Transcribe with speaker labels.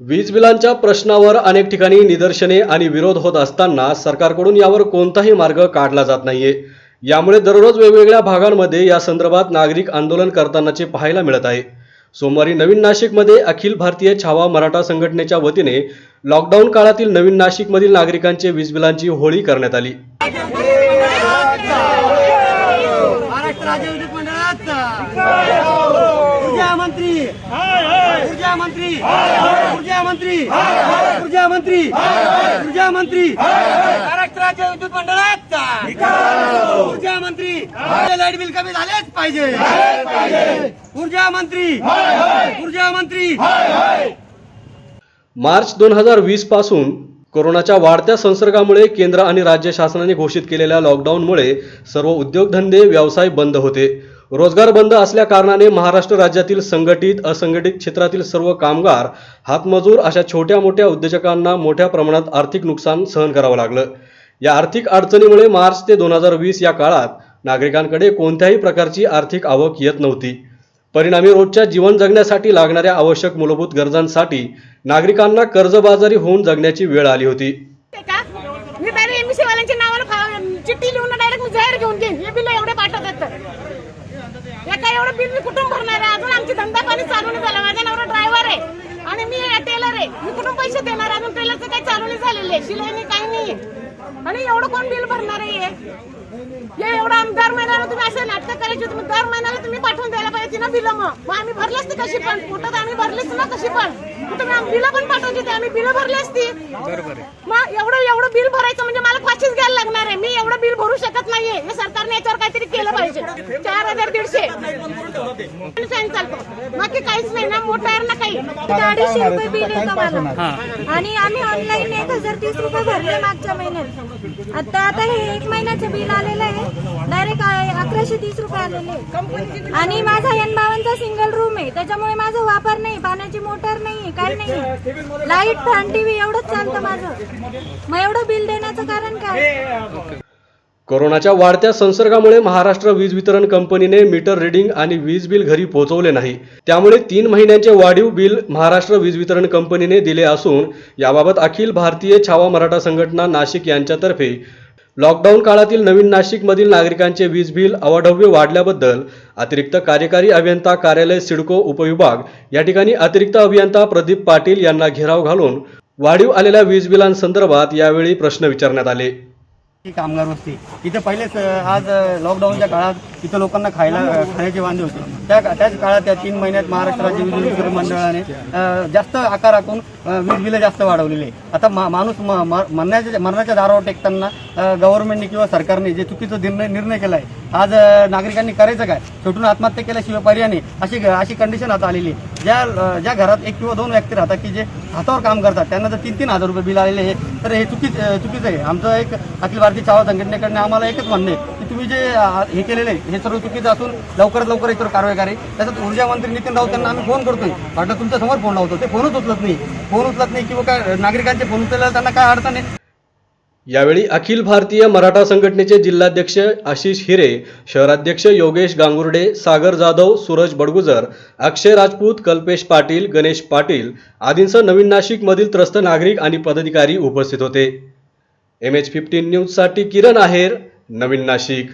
Speaker 1: वीज बिलांच्या प्रश्नावर अनेक ठिकाणी निदर्शने आणि विरोध होत असताना सरकारकडून यावर कोणताही मार्ग काढला जात नाहीये. यामुळे दररोज वेगवेगळ्या भागांमध्ये या संदर्भात नागरिक आंदोलन करतानाचे पाहायला मिळत आहे. सोमवारी नवीन नाशिकमध्ये अखिल भारतीय छावा मराठा संघटनेच्या वतीने लॉकडाऊन काळातील नवीन नाशिकमधील नागरिकांचे वीज बिलांची होळी करण्यात आली.
Speaker 2: मंत्री. ऊर्जा मंत्री ऊर्जा मंत्री ऊर्जा मंत्री. ऊर्जा मंत्री महाराष्ट्र राज्य विद्युत मंडळाचा ऊर्जा मंत्री. लाइट बिल कमी झालेच पाहिजे. ऊर्जा मंत्री. ऊर्जा मंत्री.
Speaker 1: मार्च दोन हजार वीसपासून कोरोनाच्या वाढत्या संसर्गामुळे केंद्र आणि राज्य शासनाने घोषित केलेल्या लॉकडाऊनमुळे सर्व उद्योगधंदे व्यवसाय बंद होते. रोजगार बंद असल्या कारणाने महाराष्ट्र राज्यातील संघटित असंघटित क्षेत्रातील सर्व कामगार हातमजूर अशा छोट्या मोठ्या उद्योजकांना मोठ्या प्रमाणात आर्थिक नुकसान सहन करावं लागलं. या आर्थिक अडचणीमुळे मार्च ते दोन हजार वीस या काळात नागरिकांकडे कोणत्याही प्रकारची आर्थिक आवक येत नव्हती. परिणामी रोजच्या जीवन जगण्यासाठी लागणाऱ्या आवश्यक मूलभूत गरजांसाठी नागरिकांना कर्जबाजारी होऊन जगण्याची वेळ आली होती
Speaker 3: ते का मी डायरेक्ट एमसी वाल्यांच्या नावाला फा- चिठ्ठी लिहून डायरेक्ट मी जाहीर घेऊन घेईन हे बिल एवढे पाठवतात तर एका एवढं बिल मी कुठून भरणार आहे. अजून आमची धंदा पाणी चालू नाही झाला. माझा नवरा ड्रायव्हर आहे. आणि मी टेलर आहे. मी कुठून पैसे देणार? अजून टेलरचं काही चालू नाही झालेलं आहे. शिलाई नाही काही नाही आणि एवढं कोण बिल भरणार आहे हे? एवढं दर महिन्याला तुम्ही असं नाटक करायची तुम्ही दर महिन्याला तुम्ही पाठवून द्यायला पाहिजे ना बिलं मग. आम्ही भरली असती कशी पण. कुठं तर आम्ही भरलीच ना कशी पण. तुम्ही बिलं पण पाठवायची ते आम्ही बिलं भरली असती. मग एवढं एवढं बिल भरायचं म्हणजे मला पाचशेच घ्यायला लागणार आहे. मी एवढं बिल भरू शकत नाहीये. हे सरकारने याच्यावर काहीतरी केलं पाहिजे. चार हजार दीडशे. बाकी काहीच नाही ना मोटर ना काही.
Speaker 4: अडीचशे रुपये बिल येतं मला. आणि आम्ही ऑनलाईन एक हजार तीस रुपये भरले मागच्या महिन्यात. आता आता हे एक महिन्याचं बिल आलेलं आहे. डायरेक्ट अकराशे तीस रुपये आलेले. आणि माझा एन बावनचा सिंगल रूम आहे. त्याच्यामुळे माझा वापर नाही. पाण्याची मोटर नाही काही नाही लाइट फॅन टीव्ही एवढंच चालतं माझं. मग एवढं बिल देण्याचं कारण काय?
Speaker 1: कोरोनाच्या वाढत्या संसर्गामुळे महाराष्ट्र वीज वितरण कंपनीने मीटर रिडिंग आणि वीज बिल घरी पोहोचवले नाही. त्यामुळे तीन महिन्यांचे वाढीव बिल महाराष्ट्र वीज वितरण कंपनीने दिले असून याबाबत अखिल भारतीय छावा मराठा संघटना नाशिक यांच्यातर्फे लॉकडाऊन काळातील नवीन नाशिकमधील नागरिकांचे वीज बिल अवाढव्य वाढल्याबद्दल अतिरिक्त कार्यकारी अभियंता कार्यालय सिडको उपविभाग या ठिकाणी अतिरिक्त अभियंता प्रदीप पाटील यांना घेराव घालून वाढीव आलेल्या वीज बिलांसंदर्भात यावेळी प्रश्न विचारण्यात आले.
Speaker 2: ही कामगार वस्ती. इथे पहिलेच आज लॉकडाऊनच्या काळात इथं लोकांना खायला खाण्याचे वांदे होते. त्या त्याच काळात त्या तीन महिन्यात महाराष्ट्र राज्य विद्युत मंडळाने जास्त आकार राखून वीज बिलं जास्त वाढवलेले. आता मा- माणूस म- मरण्याच्या मरणाच्या दारावर टेकताना गव्हर्नमेंटने किंवा सरकारने जे चुकीचा निर्णय निर्णय केला आहे आज नागरिकांनी करायचं काय? सुटून आत्महत्या केल्याशिवाय पर्याय नाही. अशी अशी कंडिशन आता आलेली आहे. ज्या ज्या घरात एक किंवा दोन व्यक्ती राहतात की जे हातावर काम करतात. त्यांना जर तीन तीन हजार रुपये बिल आलेले आहे तर हे चुकीच चुकीचं आहे. आमचं एक अखिल भारतीय चावा संघटनेकडनं आम्हाला एकच म्हणणं आहे की तुम्ही जे हे केलेलं आहे हे सर्व चुकीचं असून लवकरात लवकर याच्यावर कारवाई करावी त्याच्यात ऊर्जा मंत्री नितीन राऊत यांना आम्ही फोन करतोय. वाटलं तुमच्यासमोर फोन लावतो. ते फोनच उचलत नाही. फोन उचलत नाही किंवा काय नागरिकांचे फोन उचलल्यावर त्यांना काय अडचण आहे?
Speaker 1: यावेळी अखिल भारतीय मराठा संघटनेचे जिल्हाध्यक्ष आशिष हिरे शहराध्यक्ष योगेश गांगुर्डे सागर जाधव सूरज बडगुजर अक्षय राजपूत कल्पेश पाटील गणेश पाटील आदींसह नवीन नाशिकमधील त्रस्त नागरिक आणि पदाधिकारी उपस्थित होते. एम एच फिफ्टीन न्यूजसाठी किरण आहेर नवीन नाशिक.